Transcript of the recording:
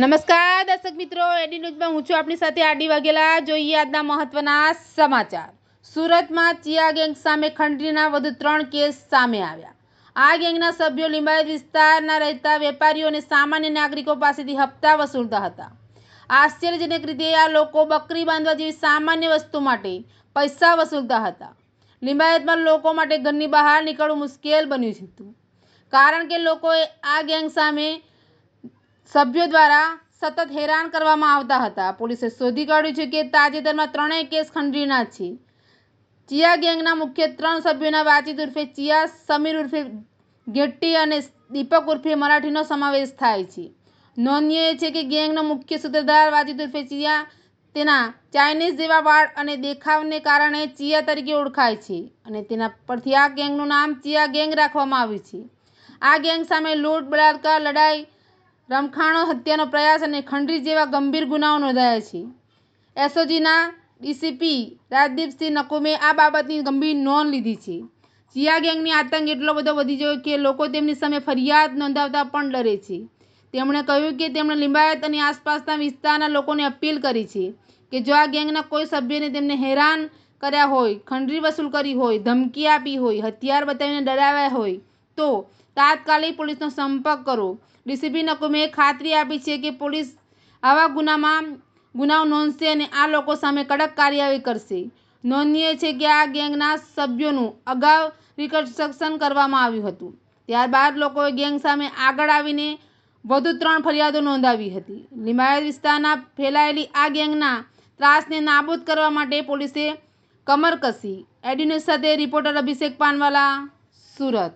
નમસ્કાર, દર્શક મિત્રો. એડી ન્યૂઝમાં હું છું આપણી સાથે આડી વાઘેલા. જોઈએ આજના મહત્વના સમાચાર. સુરતમાં ચિયા ગેંગ સામે ખંડરીના વધુ ત્રણ કેસ સામે આવ્યા. આ ગેંગના સભ્યો લિંબાયત વિસ્તારના રહેતા વેપારીઓ અને સામાન્ય નાગરિકો પાસેથી હપ્તા વસૂલતા હતા. આશ્ચર્યજનક રીતે આ લોકો બકરી બાંધવા જેવી સામાન્ય વસ્તુ માટે પૈસા વસૂલતા હતા. લિંબાયતમાં લોકો માટે ઘરની બહાર નીકળવું મુશ્કેલ બન્યું હતું. કારણ કે લોકોએ આ ગેંગ સામે સભ્યો દ્વારા સતત હેરાન કરવામાં આવતા હતા. પોલીસે શોધી કાઢ્યું છે કે તાજેતરમાં ત્રણેય કેસ ખંડરીના છે. ચિયા ગેંગના મુખ્ય ત્રણ સભ્યોના વાચિત ઉર્ફે ચિયા, સમીર ઉર્ફે ગેટ્ટી અને દીપક ઉર્ફે મરાઠીનો સમાવેશ થાય છે. નોંધનીય છે કે ગેંગનો મુખ્ય સૂત્રધાર વાચિત ઉર્ફે ચિયા તેના ચાઇનીઝ જેવા વાળ અને દેખાવને કારણે ચિયા તરીકે ઓળખાય છે અને તેના પરથી આ ગેંગનું નામ ચિયા ગેંગ રાખવામાં આવ્યું છે. આ ગેંગ સામે લૂંટ, બળાત્કાર, લડાઈ રમખાણો હત્યાનો પ્રયાસ અને ખંડરી જેવા ગંભીર ગુનાઓ નોંધાયા છે. એસઓજીના ડીસીપી રાજદીપસિંહ નકુમે આ બાબતની ગંભીર નોંધ લીધી છે. ચિયા ગેંગની આતંક એટલો બધો વધી ગયો કે લોકો તેમની સામે ફરિયાદ નોંધાવતા પણ ડરે છે. તેમણે કહ્યું કે તેમણે લિંબાયત અને આસપાસના વિસ્તારના લોકોને અપીલ કરી છે કે જો આ ગેંગના કોઈ સભ્યને તેમને હેરાન કર્યા હોય, ખંડરી વસૂલ કરી હોય, ધમકી આપી હોય, હથિયાર બતાવીને ડરાવ્યા હોય તો તાત્કાલિક પોલીસનો સંપર્ક કરો. ડીસીપી નકુમે ખાતરી આપી છે કે પોલીસ આવા ગુનામાં ગુનાઓ નોંધશે અને આ લોકો સામે કડક કાર્યવાહી કરશે. નોંધનીય છે કે આ ગેંગના સભ્યોનું અગાઉ રિકન્સ્ટ્રક્શન કરવામાં આવ્યું હતું. ત્યારબાદ લોકોએ ગેંગ સામે આગળ આવીને વધુ ત્રણ ફરિયાદો નોંધાવી હતી. લિંબાયત વિસ્તારના ફેલાયેલી આ ગેંગના ત્રાસને નાબૂદ કરવા માટે પોલીસે કમર કસી. એડીન્યુઝ સાથે રિપોર્ટર અભિષેક પાનવાલા, સુરત.